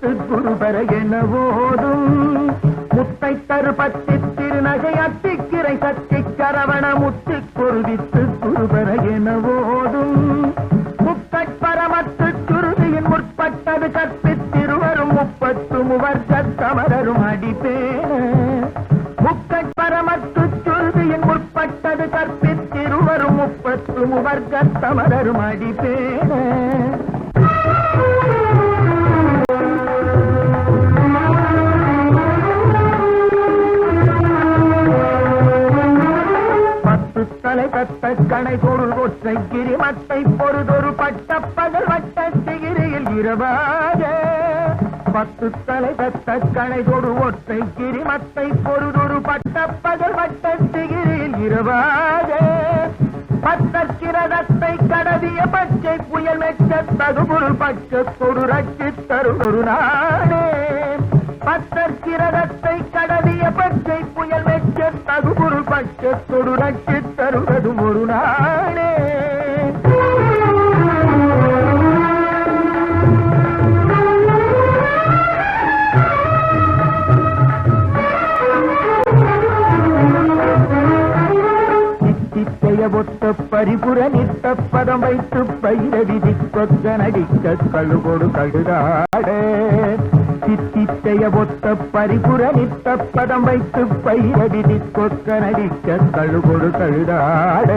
குருபர என ஓதும் முத்தை தரு பத்தி திருநகை அத்திக்கிரை சத்தி கரவண முத்து குருவித்து குருபர என ஓதும் முக்கட்பரமத்து சுருதியின் முற்பட்டது கற்பி திருவரும் முப்பத்து முவர்க்க தமரரும் அடிப்பேன. முக்கட்பரமத்து சுருதியின் முற்பட்டது கற்பி திருவரும் முப்பத்து முவர்க்க தமரரும் அடிப்பேன. தலை கணை பொருள் ஒற்றை கிரி மட்டை பொறுதொரு பட்ட பகல் வட்ட சிகிரியில் இரவாக. பத்து தலை கத்த கணை தொடு ஒற்றை கிரி மட்டை பொறுதொரு பட்ட பகல் வட்ட சிகிரியில் இரவாக. பத்தற்கிரதத்தை கடவிய பச்சை புயல் மெச்ச தகுபொருள் பச்சத்தொடு ரட்சி தரும் ஒரு நாடே பத்தற்கிரதத்தை கடவிய பச்சை புயல் மெச்ச தகுபொருள் பச்சத்தொடு ரட்சி தருவதும் ஒரு நாளே ஒத்த பரிபுர நித்த பதம் வைத்து பயிர விதிக்கொத்த நடிக்க கழுகொடு கழுதாடே. சித்தித்தைய ஒத்த பரிபுர நித்த பதம் வைத்து பயிரடி கொக்க நடிக்க தழுகொடு கழுதாட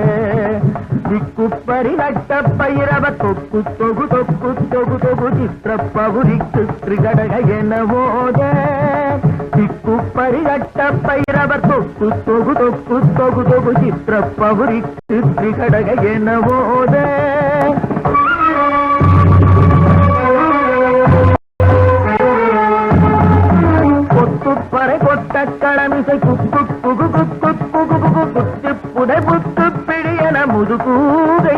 திக்குப்பறி நட்ட பயிரவ தொக்கு தொகு தொக்கு தொகு தொகு சித்திர பகுதிக்கு திரிகடக என ஓத திக்குப்பரி நட்ட பயிரவ தொக்கு தொகு தொக்கு தொகு தொகு சித்திர பகுதிக்கு திரிகடக என ஓத கொத்துப்பறை கொட்ட களமிசை குக்கு குகு குக்கு குத்து புதை புத்து பிடியன முதுகூதை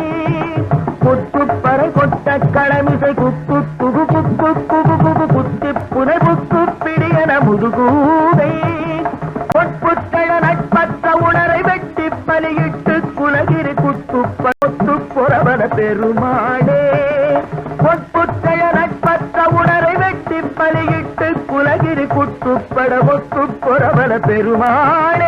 கொத்துப்பறை கொட்ட களமிசை குக்கு புகு குக்கு புகு புகு குத்து புதை புத்து பிடியன முதுகூதை பொற்புத்தள நட்பற்ற உணரை வெட்டி பலியிட்டு குலகிரி குத்து பத்து புறவன பெருமாடே பொற்புத்தள நட்பற்ற உணரை வெட்டி பலியிட்டு குலகிரி குத்துப்பட ஒத்து பெருமாளே.